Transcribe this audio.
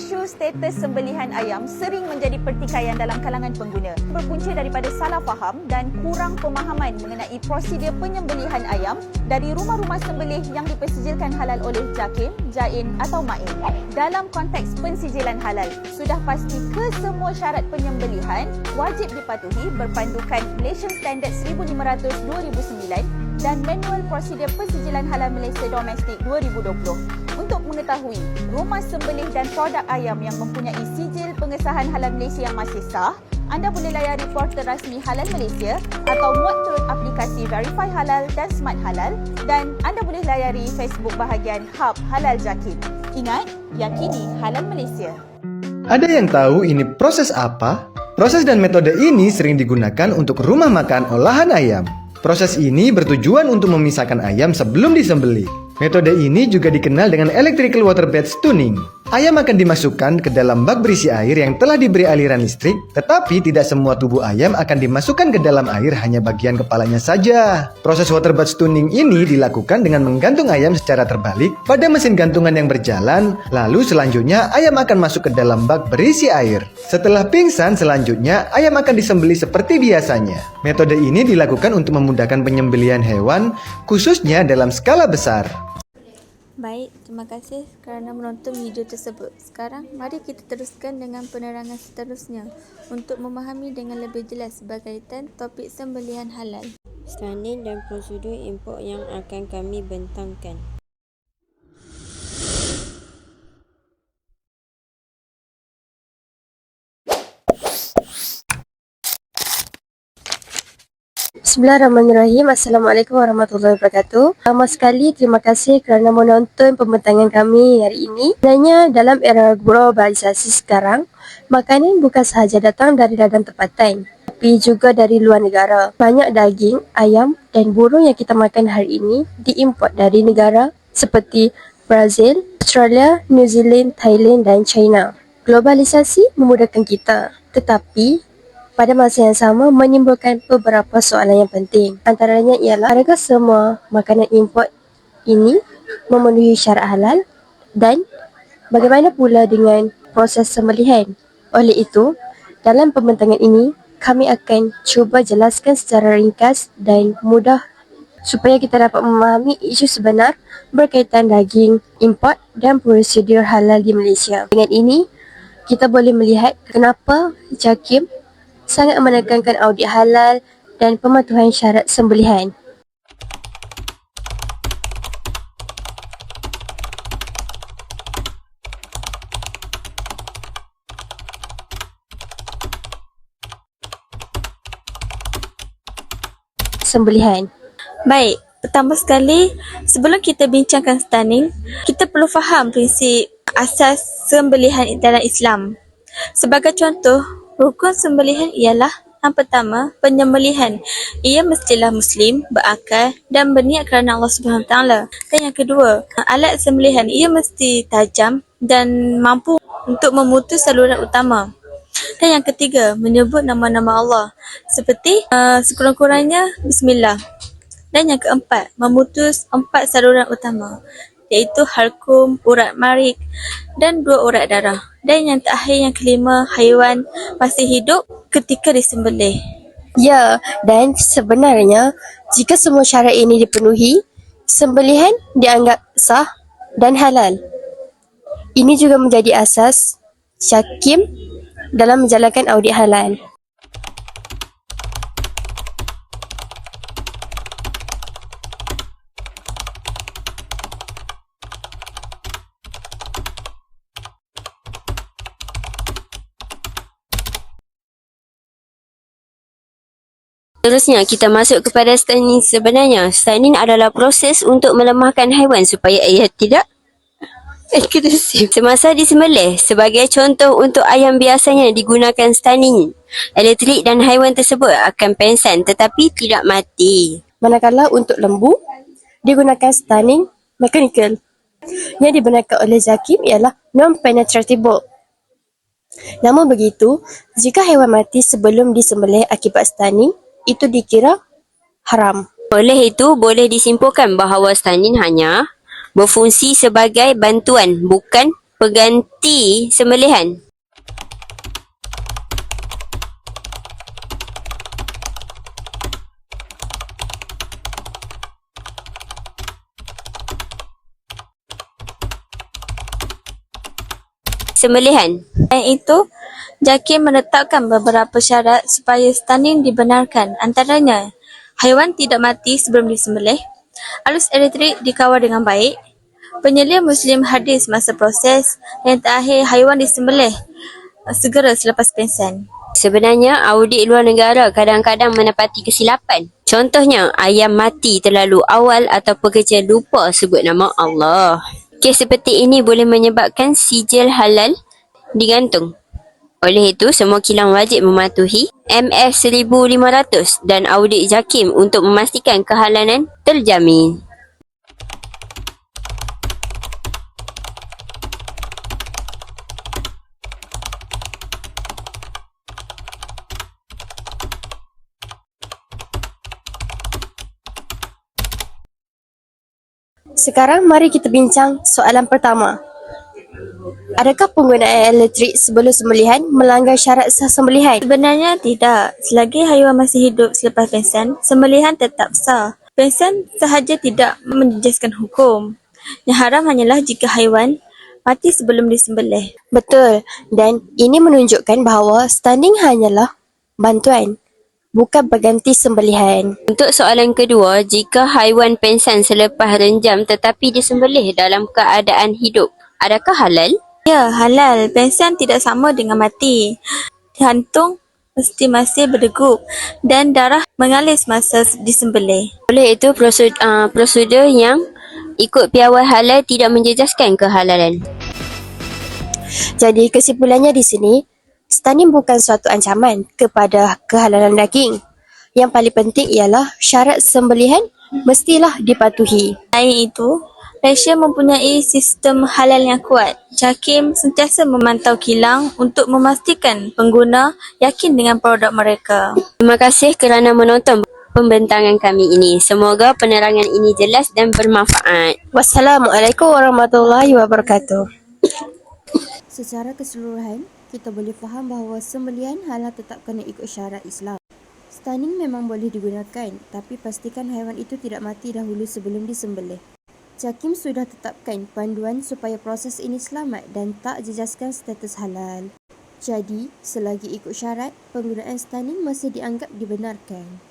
status sembelihan ayam sering menjadi pertikaian dalam kalangan pengguna. Berpunca daripada salah faham dan kurang pemahaman mengenai prosedur penyembelihan ayam dari rumah-rumah sembelih yang dipersijilkan halal oleh JAKIM, JAIN atau MAIN. Dalam konteks pensijilan halal, sudah pasti kesemua syarat penyembelihan wajib dipatuhi berpandukan Malaysian Standard 1500-2009 dan Manual Prosedur Pensijilan Halal Malaysia Domestik 2020. Untuk mengetahui rumah sembelih dan produk ayam yang mempunyai sijil pengesahan halal Malaysia yang masih sah, anda boleh layari portal rasmi Halal Malaysia atau muat turut aplikasi Verify Halal dan Smart Halal dan anda boleh layari Facebook bahagian Hub Halal Jakim. Ingat, yakini Halal Malaysia. Ada yang tahu ini proses apa? Proses dan metode ini sering digunakan untuk rumah makan olahan ayam. Proses ini bertujuan untuk memisahkan ayam sebelum disembelih. Metode ini juga dikenal dengan electrical water bed tuning. Ayam akan dimasukkan ke dalam bak berisi air yang telah diberi aliran listrik, tetapi tidak semua tubuh ayam akan dimasukkan ke dalam air hanya bagian kepalanya saja. Proses water bed tuning ini dilakukan dengan menggantung ayam secara terbalik pada mesin gantungan yang berjalan, lalu selanjutnya ayam akan masuk ke dalam bak berisi air. Setelah pingsan, selanjutnya ayam akan disembelih seperti biasanya. Metode ini dilakukan untuk memudahkan penyembelihan hewan, khususnya dalam skala besar. Baik, terima kasih kerana menonton video tersebut. Sekarang, mari kita teruskan dengan penerangan seterusnya untuk memahami dengan lebih jelas berkaitan topik sembelihan halal. Standing dan prosedur import yang akan kami bentangkan. Bismillahirrahmanirrahim. Assalamualaikum warahmatullahi wabarakatuh. Pertama sekali, terima kasih kerana menonton pembentangan kami hari ini. Sebenarnya dalam era globalisasi sekarang, makanan bukan sahaja datang dari ladang tempatan, tapi juga dari luar negara. Banyak daging, ayam dan burung yang kita makan hari ini diimport dari negara seperti Brazil, Australia, New Zealand, Thailand dan China. Globalisasi memudahkan kita, tetapi pada masa yang sama menimbulkan beberapa soalan yang penting. Antaranya ialah adakah semua makanan import ini memenuhi syarat halal dan bagaimana pula dengan proses sembelihan. Oleh itu, dalam pembentangan ini kami akan cuba jelaskan secara ringkas dan mudah supaya kita dapat memahami isu sebenar berkaitan daging import dan prosedur halal di Malaysia. Dengan ini, kita boleh melihat kenapa JAKIM sangat menekankan audit halal dan pematuhan syarat sembelihan. Sembelihan. Baik, pertama sekali, sebelum kita bincangkan stunning, kita perlu faham prinsip asas sembelihan dalam Islam. Sebagai contoh, rukun sembelihan ialah yang pertama, penyembelihan. Ia mestilah Muslim, berakal dan berniat kerana Allah Taala. Dan yang kedua, alat sembelihan. Ia mesti tajam dan mampu untuk memutus saluran utama. Dan yang ketiga, menyebut nama-nama Allah. Seperti uh, sekurang-kurangnya Bismillah. Dan yang keempat, memutus empat saluran utama iaitu halkum, urat marik dan dua urat darah. Dan yang terakhir yang kelima, haiwan masih hidup ketika disembelih. Ya, dan sebenarnya jika semua syarat ini dipenuhi, sembelihan dianggap sah dan halal. Ini juga menjadi asas Syakim dalam menjalankan audit halal. Seterusnya, kita masuk kepada stunning sebenarnya. Stunning adalah proses untuk melemahkan haiwan supaya ia tidak agresif. Semasa disembelih, sebagai contoh untuk ayam biasanya digunakan stunning. Elektrik dan haiwan tersebut akan pensan tetapi tidak mati. Manakala untuk lembu, digunakan stunning mechanical. Yang dibenarkan oleh Zakim ialah non-penetratable. Namun begitu, jika haiwan mati sebelum disembelih akibat stunning, itu dikira haram. Oleh itu, boleh disimpulkan bahawa stunning hanya berfungsi sebagai bantuan bukan pengganti sembelihan. Sembelihan. Selain itu, JAKIM menetapkan beberapa syarat supaya stunning dibenarkan. Antaranya, haiwan tidak mati sebelum disembelih, alus elektrik dikawal dengan baik, penyelia Muslim hadir semasa proses, dan terakhir haiwan disembelih uh, segera selepas pensan. Sebenarnya, audit luar negara kadang-kadang menepati kesilapan. Contohnya, ayam mati terlalu awal atau pekerja lupa sebut nama Allah. Kes seperti ini boleh menyebabkan sijil halal digantung. Oleh itu, semua kilang wajib mematuhi MF 1500 dan audit JAKIM untuk memastikan kehalalan terjamin. Sekarang mari kita bincang soalan pertama. Adakah penggunaan elektrik sebelum sembelihan melanggar syarat sah sembelihan? Sebenarnya tidak. Selagi haiwan masih hidup selepas pensan, sembelihan tetap sah. Pensan sahaja tidak menjejaskan hukum. Yang haram hanyalah jika haiwan mati sebelum disembelih. Betul. Dan ini menunjukkan bahawa stunning hanyalah bantuan, bukan berganti sembelihan. Untuk soalan kedua, jika haiwan pensan selepas renjam tetapi disembelih dalam keadaan hidup, adakah halal? Ya, halal. Pensan tidak sama dengan mati. Jantung mesti masih berdegup dan darah mengalir semasa disembelih. Oleh itu, prosedur, uh, prosedur yang ikut piawai halal tidak menjejaskan kehalalan. Jadi kesimpulannya di sini, stunning bukan suatu ancaman kepada kehalalan daging. Yang paling penting ialah syarat sembelihan mestilah dipatuhi. Selain itu, Malaysia mempunyai sistem halal yang kuat. JAKIM sentiasa memantau kilang untuk memastikan pengguna yakin dengan produk mereka. Terima kasih kerana menonton pembentangan kami ini. Semoga penerangan ini jelas dan bermanfaat. Wassalamualaikum warahmatullahi wabarakatuh. Secara keseluruhan, kita boleh faham bahawa sembelihan halal tetap kena ikut syarat Islam. Stunning memang boleh digunakan, tapi pastikan haiwan itu tidak mati dahulu sebelum disembelih. JAKIM sudah tetapkan panduan supaya proses ini selamat dan tak jejaskan status halal. Jadi, selagi ikut syarat, penggunaan stunning masih dianggap dibenarkan.